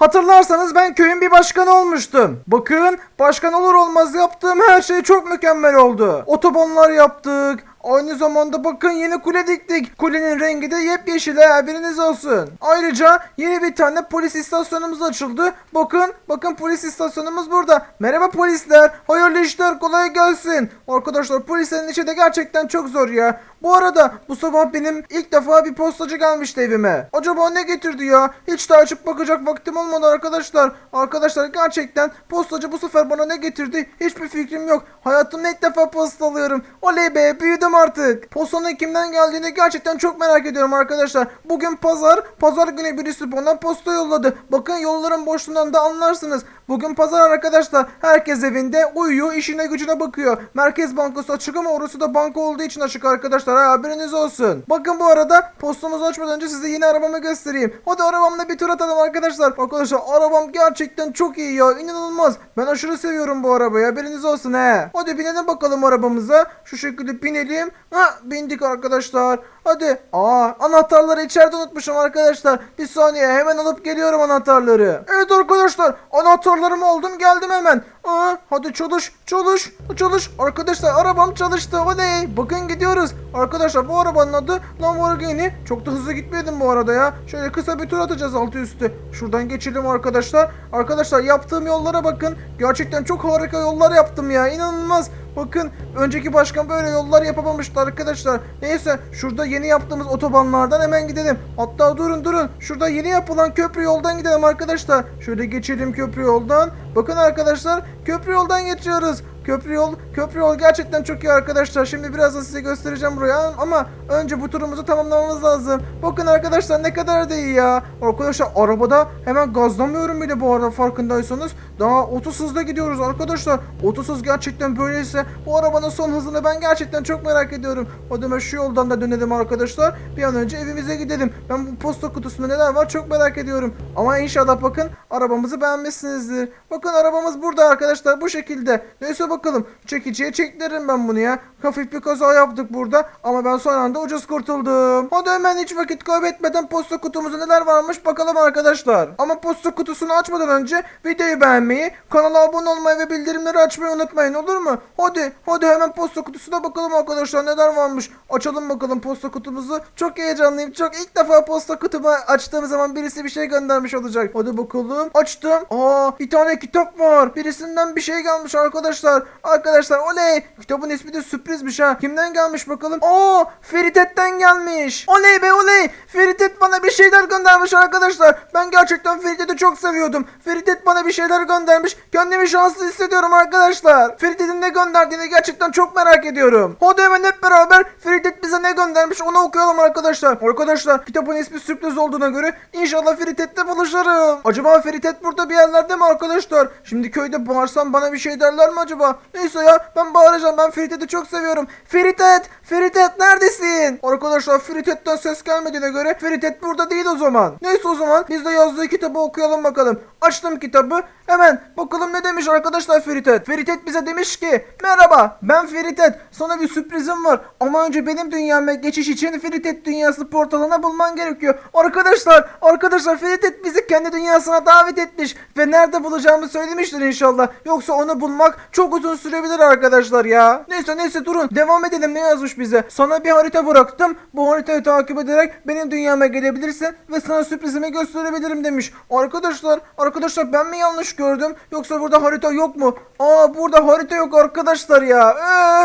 Hatırlarsanız ben köyün bir başkanı olmuştum. Bakın başkan olur olmaz yaptığım her şey çok mükemmel oldu. Otobanlar yaptık. Aynı zamanda bakın yeni kule diktik. Kulenin rengi de yepyeşil ha, haberiniz olsun. Ayrıca yeni bir tane polis istasyonumuz açıldı. Bakın bakın polis istasyonumuz burada. Merhaba polisler. Hayırlı işler kolay gelsin. Arkadaşlar polislerin işi de gerçekten çok zor ya. Bu arada bu sabah benim ilk defa bir postacı gelmişti evime. Acaba ne getirdi ya? Hiç de açıp bakacak vaktim olmadı arkadaşlar. Arkadaşlar gerçekten postacı bu sefer bana ne getirdi? Hiçbir fikrim yok. Hayatımda ilk defa posta alıyorum. Oley be büyüdüm artık. Postanın kimden geldiğini gerçekten çok merak ediyorum arkadaşlar. Bugün pazar. Pazar günü birisi bana posta yolladı. Bakın yolların boşluğundan da anlarsınız. Bugün pazar arkadaşlar. Herkes evinde uyuyor, işine gücüne bakıyor. Merkez Bankası açık ama orası da banka olduğu için açık arkadaşlar. Ha, haberiniz olsun. Bakın bu arada postamızı açmadan önce size yeni arabamı göstereyim. Hadi arabamla bir tur atalım arkadaşlar. Arkadaşlar arabam gerçekten çok iyi ya. İnanılmaz. Ben aşırı seviyorum bu arabayı. Haberiniz olsun he. Hadi binelim bakalım arabamıza. Şu şekilde binelim. Ha bindik arkadaşlar. Hadi. Aa anahtarları içeride unutmuşum arkadaşlar. Bir saniye hemen alıp geliyorum anahtarları. Evet arkadaşlar anahtarlarımı aldım geldim hemen. Aa, hadi çalış çalış çalış. Arkadaşlar arabam çalıştı oley. Bakın gidiyoruz. Arkadaşlar bu arabanın adı Lamborghini. Çok da hızlı gitmedim bu arada ya. Şöyle kısa bir tur atacağız altı üstü. Şuradan geçelim arkadaşlar. Arkadaşlar yaptığım yollara bakın. Gerçekten çok harika yollar yaptım ya. İnanılmaz. Bakın önceki başkan böyle yollar yapamamıştı arkadaşlar. Neyse şurada yeni yaptığımız otobanlardan hemen gidelim. Hatta durun durun. Şurada yeni yapılan köprü yoldan gidelim arkadaşlar. Şöyle geçelim köprü yoldan. Bakın arkadaşlar köprü yoldan geçiyoruz. Köprü yol, köprü yol gerçekten çok iyi arkadaşlar. Şimdi birazdan size göstereceğim buraya ama önce bu turumuzu tamamlamamız lazım. Bakın arkadaşlar ne kadar da iyi ya. Arkadaşlar arabada hemen gazlamıyorum bile bu arada farkındaysanız. Daha 30 hızla gidiyoruz arkadaşlar. 30 hız gerçekten böyleyse bu arabanın son hızını ben gerçekten çok merak ediyorum. O demek şu yoldan da dönelim arkadaşlar. Bir an önce evimize gidelim. Ben bu posta kutusunda neler var çok merak ediyorum. Ama inşallah bakın arabamızı beğenmişsinizdir. Bakın arabamız burada arkadaşlar bu şekilde. Neyse bakalım çekiciye çektiririm ben bunu ya. Hafif bir kaza yaptık burada ama ben son anda ucuz kurtuldum. Hadi hemen hiç vakit kaybetmeden posta kutumuzda neler varmış bakalım arkadaşlar. Ama posta kutusunu açmadan önce videoyu beğenmeyi, kanala abone olmayı ve bildirimleri açmayı unutmayın olur mu? Hadi hadi hemen posta kutusuna bakalım arkadaşlar neler varmış. Açalım bakalım posta kutumuzu. Çok heyecanlıyım. Çok ilk defa posta kutumu açtığım zaman birisi bir şey göndermiş olacak. Hadi bakalım. Açtım. Aa bir tane kitap var. Birisinden bir şey gelmiş arkadaşlar. Arkadaşlar oley. Kitabın ismi de sürprizmiş ha. Kimden gelmiş bakalım. Aa Feritet'ten gelmiş. Oley be oley. Feritet bana bir şeyler göndermiş arkadaşlar. Ben gerçekten Feritet'i çok seviyordum. Feritet bana bir şeyler göndermiş. Kendimi şanslı hissediyorum arkadaşlar. Feritet'in ne gönderdiğini gerçekten çok merak ediyorum. Hadi hemen hep beraber Feritet bize ne göndermiş onu okuyalım arkadaşlar. Arkadaşlar kitabın ismi sürpriz olduğuna göre inşallah Feritet'te buluşurum. Acaba Feritet burada bir yerlerde mi arkadaşlar? Şimdi köyde bağırsam bana bir şey derler mi acaba? Neyse ya ben bağıracağım. Ben Feritet'i çok seviyorum. Feritet! Feritet neredesin? Arkadaşlar Feritet'ten ses gelmediğine göre Feritet burada değil o zaman. Neyse o zaman biz de yazdığı kitabı okuyalım bakalım. Açtım kitabı. Hemen bakalım ne demiş arkadaşlar Feritet. Feritet bize demiş ki Merhaba ben Feritet. Sana bir sürprizim var. Ama önce benim dünyama geçiş için Feritet dünyası portalına bulman gerekiyor. Arkadaşlar arkadaşlar Feritet bizi kendi dünyasına davet etmiş. Ve nerede bulacağımı söylemiştir inşallah. Yoksa onu bulmak çok uzun sürebilir arkadaşlar ya. Neyse neyse durun. Devam edelim ne yazmış bize. Sana bir harita bıraktım. Bu haritayı takip ederek benim dünyama gelebilirsin. Ve sana sürprizimi gösterebilirim demiş. Arkadaşlar arkadaşlar ben mi yanlış gördüm? Yoksa burada harita yok mu? Aa burada harita yok arkadaşlar ya.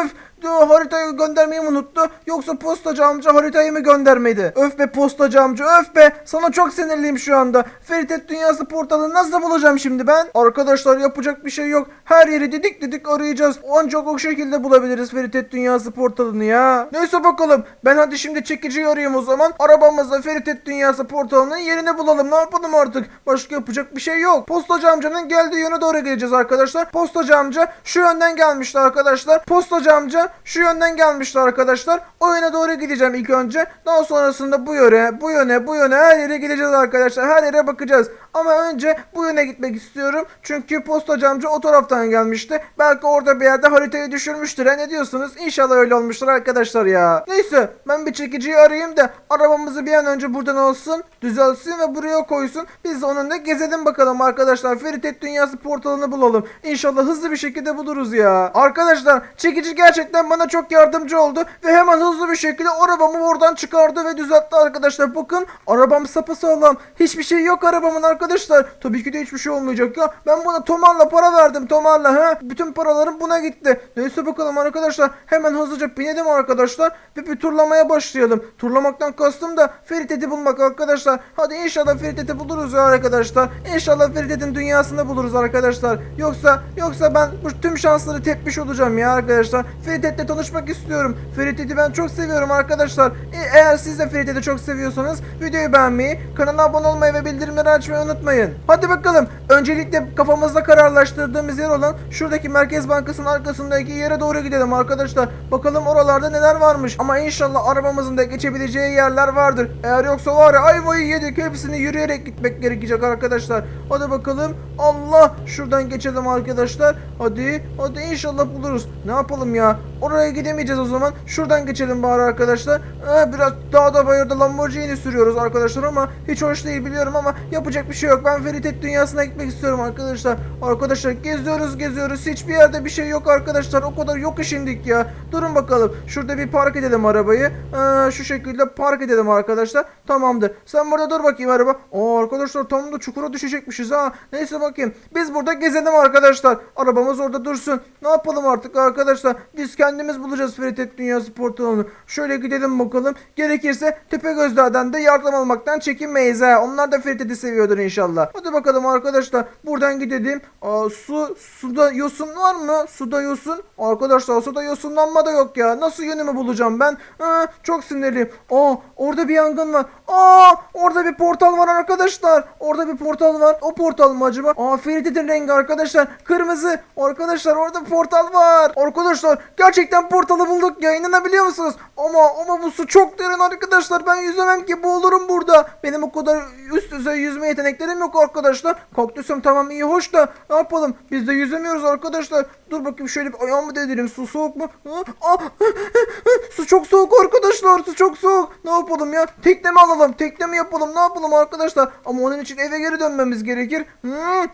Öf. Haritayı göndermeyi mi unuttu? Yoksa postacı amca haritayı mı göndermedi? Öf be postacı amca öf be. Sana çok sinirliyim şu anda. Feritet Dünyası portalını nasıl bulacağım şimdi ben? Arkadaşlar yapacak bir şey yok. Her yeri didik didik arayacağız. Ancak o şekilde bulabiliriz Feritet Dünyası portalını ya. Neyse bakalım. Ben hadi şimdi çekiciyi arayayım o zaman. Arabamızla Feritet Dünyası portalının yerini bulalım. Ne yapalım artık? Başka yapacak bir şey yok. Postacı amcanın geldiği yöne doğru gideceğiz arkadaşlar. Postacı amca şu yönden gelmişti arkadaşlar. Postacı amca şu yönden gelmişti arkadaşlar. O yöne doğru gideceğim ilk önce. Daha sonrasında bu yöne, bu yöne, bu yöne her yere gideceğiz arkadaşlar. Her yere bakacağız. Ama önce bu yöne gitmek istiyorum. Çünkü postacı amca o taraftan gelmişti. Belki orada bir yerde haritayı düşürmüştür. Ha, ne diyorsunuz? İnşallah öyle olmuştur arkadaşlar ya. Neyse ben bir çekiciyi arayayım da arabamızı bir an önce buradan alsın, düzelsin ve buraya koysun. Biz onunla gezelim bakalım arkadaşlar. Feritet Dünyası portalını bulalım. İnşallah hızlı bir şekilde buluruz ya. Arkadaşlar çekici gerçekten bana çok yardımcı oldu ve hemen hızlı bir şekilde arabamı oradan çıkardı ve düzeltti arkadaşlar. Bakın arabam sapasağlam. Hiçbir şey yok arabamın arkadaşlar. Tabii ki de hiçbir şey olmayacak ya. Ben buna Tomar'la para verdim Tomar'la ha. Bütün paralarım buna gitti. Neyse bakalım arkadaşlar. Hemen hızlıca binelim arkadaşlar ve bir turlamaya başlayalım. Turlamaktan kastım da Ferit'i bulmak arkadaşlar. Hadi inşallah Ferit'i buluruz ya arkadaşlar. İnşallah Ferit'in dünyasını buluruz arkadaşlar. Yoksa yoksa ben bu tüm şansları tepmiş olacağım ya arkadaşlar. Ferit'le tanışmak istiyorum. Ferit'i ben çok seviyorum arkadaşlar. E- eğer siz de Ferit'i çok seviyorsanız videoyu beğenmeyi, kanala abone olmayı ve bildirimleri açmayı unutmayın. Hadi bakalım. Öncelikle kafamızda kararlaştırdığımız yer olan şuradaki Merkez Bankası'nın arkasındaki yere doğru gidelim arkadaşlar. Bakalım oralarda neler varmış. Ama inşallah arabamızın da geçebileceği yerler vardır. Eğer yoksa var ya ayvayı yedik. Hepsini yürüyerek gitmek gerekecek arkadaşlar. Hadi bakalım. Allah şuradan geçelim arkadaşlar. Hadi hadi inşallah buluruz. Ne yapalım ya? Oraya gidemeyeceğiz o zaman. Şuradan geçelim bari arkadaşlar. Ee, biraz dağda bayırda Lamborghini sürüyoruz arkadaşlar ama hiç hoş değil biliyorum ama yapacak bir şey yok. Ben Feritet dünyasına gitmek istiyorum arkadaşlar. Arkadaşlar geziyoruz geziyoruz. Hiçbir yerde bir şey yok arkadaşlar. O kadar yok indik ya. Durun bakalım. Şurada bir park edelim arabayı. Ee, şu şekilde park edelim arkadaşlar. Tamamdır. Sen burada dur bakayım araba. Aa arkadaşlar tam da çukura düşecekmişiz ha. Neyse bakayım. Biz burada gezelim arkadaşlar. Arabamız orada dursun. Ne yapalım artık arkadaşlar? Biz kendimiz bulacağız Feritet Dünyası portalını. Şöyle gidelim bakalım. Gerekirse Tepegözler'den de yardım almaktan çekinmeyiz ha. Onlar da Ferit'i seviyordur inşallah. Hadi bakalım arkadaşlar. Buradan gidelim. Aa, su, suda yosun var mı? Suda yosun. Arkadaşlar suda yosunlanma da yok ya. Nasıl yönümü bulacağım ben? Aa, çok sinirliyim. Aa, orada bir yangın var. Aa, orada bir portal var arkadaşlar. Orada bir portal var. O portal mı acaba? Aa, Ferit'in rengi arkadaşlar. Kırmızı. Arkadaşlar orada portal var. Arkadaşlar gerçekten portalı bulduk ya. İnanabiliyor musunuz? Ama ama bu su çok derin arkadaşlar. Ben yüzemem ki boğulurum burada. Benim o kadar üst düzey yüzme yeteneklerim yok arkadaşlar. Kaktüsüm tamam iyi hoş da ne yapalım? Biz de yüzemiyoruz arkadaşlar. Dur bakayım şöyle bir ayağımı değdireyim. Su soğuk mu? Aa, su çok soğuk arkadaşlar. Su çok soğuk. Ne yapalım ya? Tekne mi alalım? Tekne mi yapalım? Ne yapalım arkadaşlar? Ama onun için eve geri dönmemiz gerekir.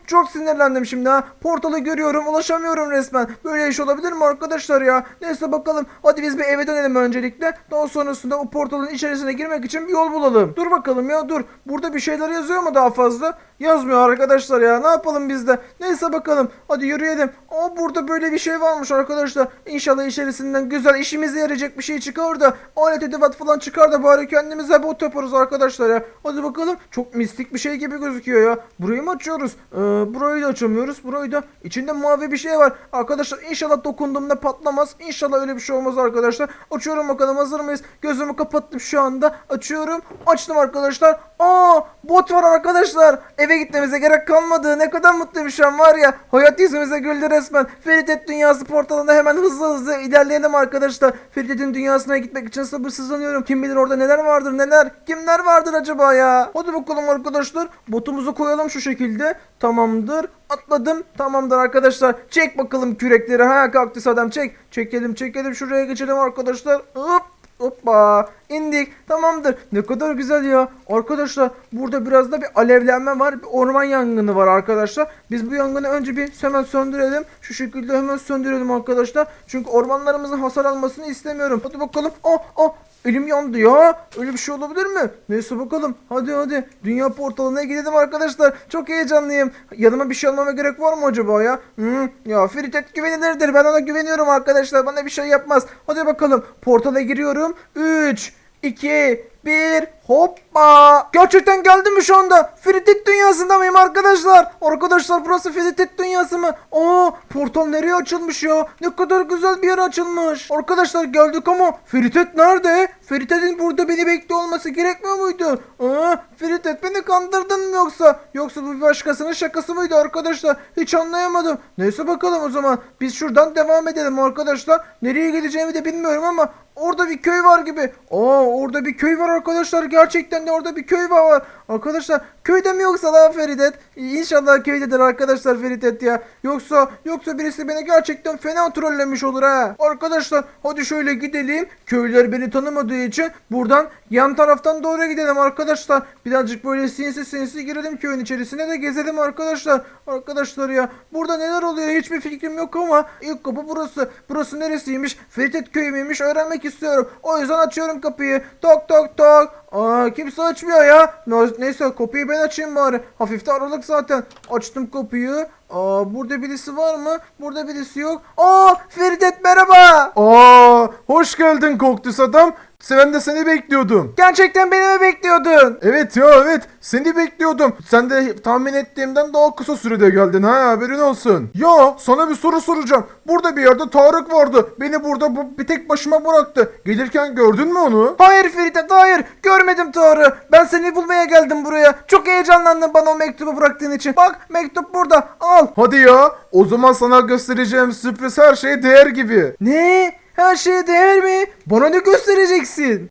Çok sinirlendim şimdi ha. Portalı görüyorum. Ulaşamıyorum resmen. Böyle iş olabilir mi arkadaşlar ya? Neyse bakalım. Hadi biz bir eve dönelim öncelikle. Daha sonrasında o portalın içerisine girmek için bir yol bulalım. Dur bakalım ya dur. Burada bir şeyler yazıyor mu daha fazla? Yazmıyor arkadaşlar ya. Ne yapalım biz de? Neyse bakalım. Hadi yürüyelim. Aa burada böyle bir şey varmış arkadaşlar. İnşallah içerisinden güzel işimize yarayacak bir şey çıkar da alet edevat falan çıkar da bari kendimize bot yaparız arkadaşlar ya. Hadi bakalım. Çok mistik bir şey gibi gözüküyor ya. Burayı mı açıyoruz? Ee, burayı da açamıyoruz. Burayı da içinde mavi bir şey var. Arkadaşlar inşallah dokunduğumda patlamaz. İnşallah öyle bir şey olmaz arkadaşlar. Açıyorum bakalım hazır mıyız? Gözümü kapattım şu anda. Açıyorum. Açtım arkadaşlar. Aa bot var arkadaşlar. Eve gitmemize gerek kalmadı. Ne kadar mutluyum şu an var ya. Hayat yüzümüze güldü resmen. Feritet Dünyası portalında hemen hızlı hızlı ilerleyelim arkadaşlar. Feritet'in dünyasına gitmek için sabırsızlanıyorum. Kim bilir orada neler vardır neler. Kimler vardır acaba ya? Hadi bakalım arkadaşlar. Botumuzu koyalım şu şekilde. Tamamdır. Atladım. Tamamdır arkadaşlar. Çek bakalım kürekleri. Ha kaktüs adam çek. Çekelim çekelim. Şuraya geçelim arkadaşlar. Hop. Hoppa indik. Tamamdır. Ne kadar güzel ya. Arkadaşlar burada biraz da bir alevlenme var bir orman yangını var arkadaşlar. Biz bu yangını önce bir hemen söndürelim. Şu şekilde hemen söndürelim arkadaşlar. Çünkü ormanlarımızın hasar almasını istemiyorum. Hadi bakalım. Ah ah Elim yandı ya. Öyle bir şey olabilir mi? Neyse bakalım. Hadi hadi. Dünya portalına gidelim arkadaşlar. Çok heyecanlıyım. Yanıma bir şey almama gerek var mı acaba ya? Hmm, ya Feritet güvenilirdir. Ben ona güveniyorum arkadaşlar. Bana bir şey yapmaz. Hadi bakalım. Portala giriyorum. 3, 2, 1. Hoppa. Gerçekten geldim mi şu anda? Feritet dünyasında mıyım arkadaşlar? Arkadaşlar burası Feritet dünyası mı? Aa portal nereye açılmış ya? Ne kadar güzel bir yer açılmış. Arkadaşlar geldik ama Feritet nerede? Feritet'in burada beni bekliyor olması gerekmiyor muydu? Aa Feritet beni kandırdın mı yoksa? Yoksa bu bir başkasının şakası mıydı arkadaşlar? Hiç anlayamadım. Neyse bakalım o zaman. Biz şuradan devam edelim arkadaşlar. Nereye gideceğimi de bilmiyorum ama Orada bir köy var gibi. Aa orada bir köy var arkadaşlar. Gerçekten de orada bir köy var. Arkadaşlar Köyde mi yoksa lan Feridet? İnşallah köydedir arkadaşlar Feridet ya. Yoksa yoksa birisi beni gerçekten fena trollemiş olur ha. Arkadaşlar hadi şöyle gidelim. Köylüler beni tanımadığı için buradan yan taraftan doğru gidelim arkadaşlar. Birazcık böyle sinsi sinsi girelim köyün içerisine de gezelim arkadaşlar. Arkadaşlar ya burada neler oluyor hiçbir fikrim yok ama ilk kapı burası. Burası neresiymiş? Feridet köyü müymüş öğrenmek istiyorum. O yüzden açıyorum kapıyı. Tok tok tok. Aa kimse açmıyor ya. Ne- Neyse kapıyı ben açayım bari. Hafif de aralık zaten. Açtım kapıyı. Aa burada birisi var mı? Burada birisi yok. Aa Feridet merhaba. Aa, hoş geldin Koktus adam. Ben de seni bekliyordum. Gerçekten beni mi bekliyordun? Evet ya evet seni bekliyordum. Sen de tahmin ettiğimden daha kısa sürede geldin ha haberin olsun. Ya sana bir soru soracağım. Burada bir yerde Tarık vardı. Beni burada bu, bir tek başıma bıraktı. Gelirken gördün mü onu? Hayır Feridet hayır. Görmedim Tarık. Ben seni bulmaya geldim buraya. Çok heyecanlandım bana o mektubu bıraktığın için. Bak mektup burada. Al. Hadi ya o zaman sana göstereceğim sürpriz her şey değer gibi. Ne? Her şeye değer mi? Bana ne göstereceksin?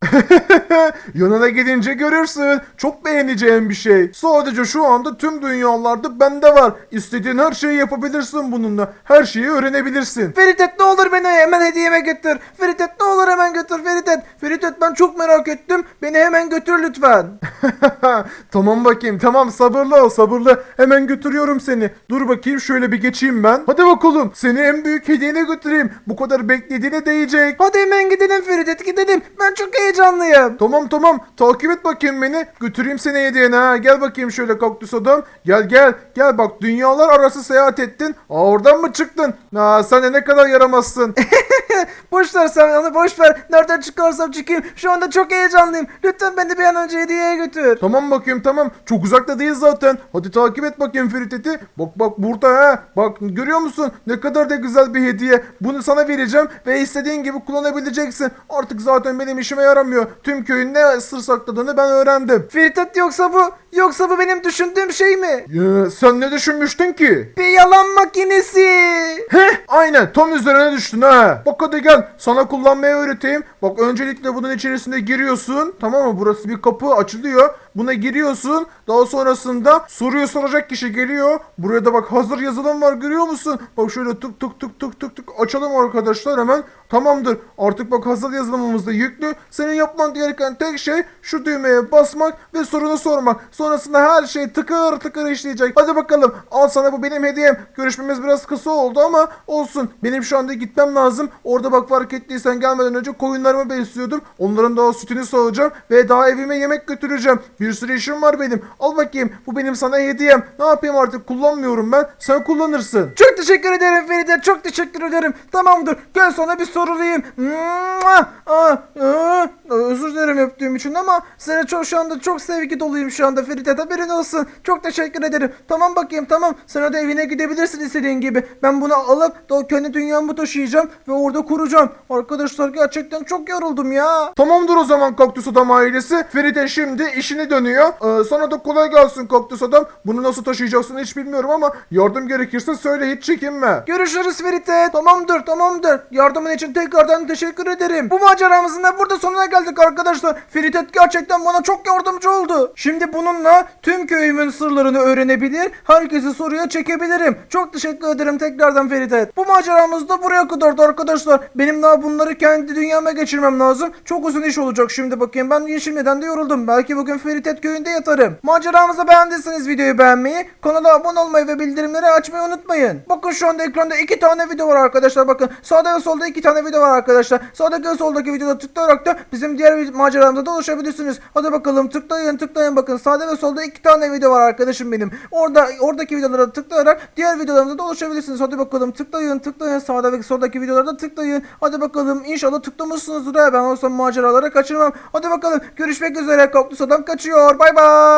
Yanına gidince görürsün. Çok beğeneceğin bir şey. Sadece şu anda tüm dünyalarda bende var. İstediğin her şeyi yapabilirsin bununla. Her şeyi öğrenebilirsin. Feridet ne olur beni hemen hediyeme götür. Feridet ne olur hemen götür Feridet. Feridet ben çok merak ettim. Beni hemen götür lütfen. tamam bakayım tamam sabırlı ol sabırlı. Hemen götürüyorum seni. Dur bakayım şöyle bir geçeyim ben. Hadi bakalım seni en büyük hediyene götüreyim. Bu kadar beklediğine değecek. Hadi hemen gidelim Feridet gidelim. Ben çok heyecanlıyım. Tamam tamam takip et bakayım beni. Götüreyim seni hediyene ha. Gel bakayım şöyle kaktüs adam. Gel gel. Gel bak dünyalar arası seyahat ettin. Aa oradan mı çıktın? Aa sen de ne kadar yaramazsın. boş ver sen onu boş ver. Nereden çıkarsam çıkayım. Şu anda çok heyecanlıyım. Lütfen beni bir an önce hediyeye götür. tamam bakayım tamam. Çok uzakta değil zaten. Hadi takip et bakayım Ferit'i. Bak bak burada ha. Bak görüyor musun? Ne kadar da güzel bir hediye. Bunu sana vereceğim ve istediğin gibi kullanabileceksin. Artık zaten benim işime yaramıyor. Tüm köyün ne sır sakladığını ben öğrendim. Feridet yoksa bu yoksa bu benim düşündüğüm şey mi? Ya, sen ne düşünmüştün ki? Bir yalan makinesi. Heh aynen tam üzerine düştün ha. Bak hadi gel sana kullanmayı öğreteyim. Bak öncelikle bunun içerisine giriyorsun. Tamam mı? Burası bir kapı açılıyor. Buna giriyorsun. Daha sonrasında soruyu soracak kişi geliyor. Buraya da bak hazır yazılım var görüyor musun? Bak şöyle tık tık tık tık tık tık açalım arkadaşlar hemen. Tamamdır. Artık bak hazır yazılımımız da yüklü. Senin yapman gereken tek şey şu düğmeye basmak ve sorunu sormak. Sonrasında her şey tıkır tıkır işleyecek. Hadi bakalım. Al sana bu benim hediyem. Görüşmemiz biraz kısa oldu ama olsun. Benim şu anda gitmem lazım. Orada bak fark ettiysen gelmeden önce koyunlarımı besliyordum. Onların daha sütünü sağacağım ve daha evime yemek götüreceğim. Bir sürü işim var benim. Al bakayım. Bu benim sana hediyem. Ne yapayım artık kullanmıyorum ben. Sen kullanırsın. Çok teşekkür ederim Feride. Çok teşekkür ederim. Tamamdır. Gel sana bir sorulayım. Aa, aa, özür dilerim öptüğüm için ama seni çok şu anda çok sevgi doluyum şu anda Feride. Haberin olsun. Çok teşekkür ederim. Tamam bakayım tamam. Sen hadi evine gidebilirsin istediğin gibi. Ben bunu alıp da kendi dünyamı taşıyacağım ve orada kuracağım. Arkadaşlar gerçekten çok yoruldum ya. Tamamdır o zaman Kaktüs Adam ailesi. Feride şimdi işini dönüyor. Ee, sana da kolay gelsin Kaktüs Adam. Bunu nasıl taşıyacaksın hiç bilmiyorum ama yardım gerekirse söyle hiç çekinme. Görüşürüz Ferit'e. Tamamdır tamamdır. Yardımın için tekrardan teşekkür ederim. Bu maceramızın da burada sonuna geldik arkadaşlar. Feritet gerçekten bana çok yardımcı oldu. Şimdi bununla tüm köyümün sırlarını öğrenebilir, herkesi soruya çekebilirim. Çok teşekkür ederim tekrardan Feritet. Bu maceramız da buraya kadardı arkadaşlar. Benim daha bunları kendi dünyama geçirmem lazım. Çok uzun iş olacak şimdi bakayım. Ben şimdiden de yoruldum. Belki bugün Feritet köyünde yatarım. Maceramızı beğendiyseniz videoyu beğenmeyi, kanala abone olmayı ve bildirimleri açmayı unutmayın. Bakın şu anda ekranda iki tane video var arkadaşlar. Bakın sağda ve solda iki tane video var arkadaşlar. Sağdaki ve soldaki videoda tıklayarak da bizim diğer maceramıza da ulaşabilirsiniz. Hadi bakalım tıklayın tıklayın bakın sağda ve solda iki tane video var arkadaşım benim. Orada oradaki videolara tıklayarak diğer videolarımıza da ulaşabilirsiniz. Hadi bakalım tıklayın tıklayın sağda ve soldaki videolara da tıklayın. Hadi bakalım inşallah tıklamışsınızdır. Ben olsam maceralara kaçırmam. Hadi bakalım görüşmek üzere. Kaktüs adam kaçıyor. Bay bay.